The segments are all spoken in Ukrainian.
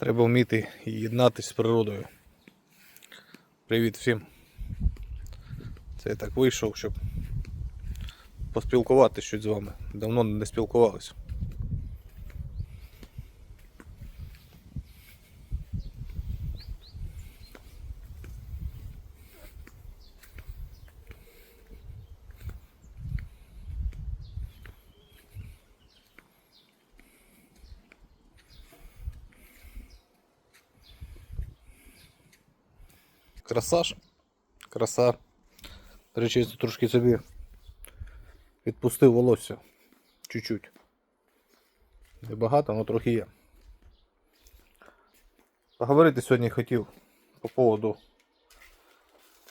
Треба вміти єднатися з природою. Привіт всім. Це я так вийшов, щоб поспілкуватися щось з вами. Давно не спілкувалися. Красаж. Краса. До речі, трошки собі відпустив волосся. Чуть-чуть. Небагато, але трохи є. Поговорити сьогодні хотів по поводу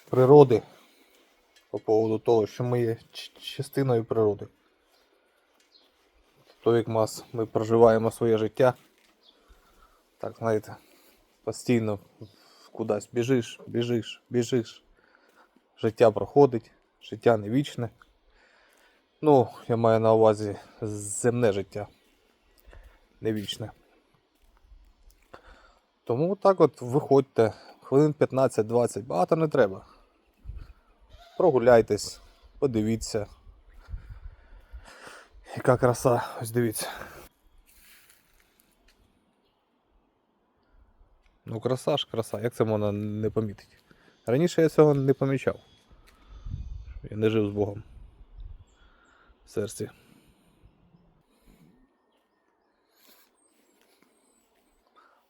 природи. По поводу того, що ми є частиною природи. То як нас ми проживаємо своє життя. Так, знаєте, постійно кудись біжиш, біжиш, біжиш. Життя проходить, життя не вічне. Ну, я маю на увазі земне життя. Не вічне. Тому так от виходьте, хвилин 15-20, багато не треба. Прогуляйтесь, подивіться. Яка краса, ось дивіться. Ну, краса ж краса, як це можна не помітити? Раніше я цього не помічав. Я не жив з Богом в серці.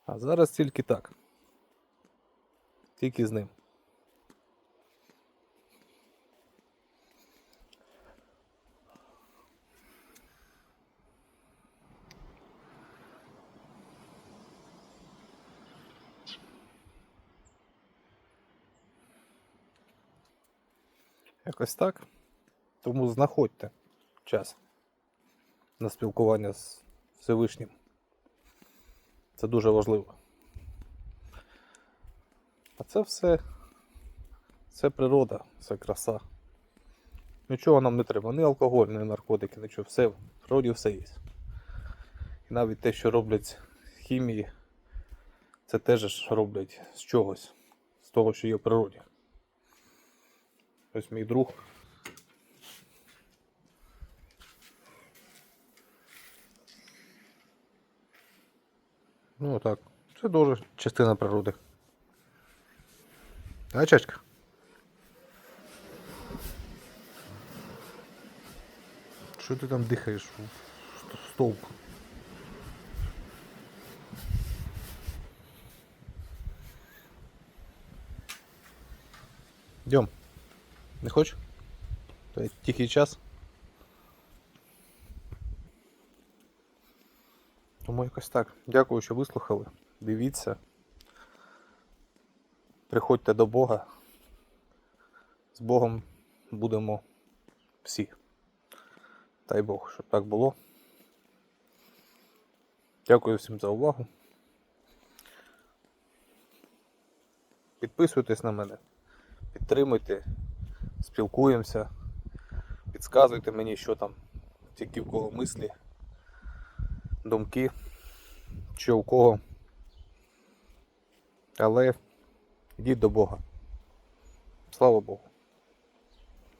А зараз тільки так. Тільки з ним. Якось так. Тому знаходьте час на спілкування з Всевишнім. Це дуже важливо. А це все це природа, це краса. Нічого нам не треба, ні алкоголь, ні наркотики, нічого. Все в природі все є. І навіть те, що роблять хімії, це теж роблять з чогось, з того, що є в природі. Ось мій друг. Ну так, це дуже частина природи. А чачка? Що ти там дихаєш в стовп? Йдем. Не хочеш? Тихий час. Тому якось так. Дякую, що вислухали. Дивіться. Приходьте до Бога. З Богом будемо всі. Дай Бог, щоб так було. Дякую всім за увагу. Підписуйтесь на мене, підтримуйте, спілкуємося, підказуйте мені, що там, тільки в кого мислі, думки, що у кого. Але йдіть до Бога. Слава Богу.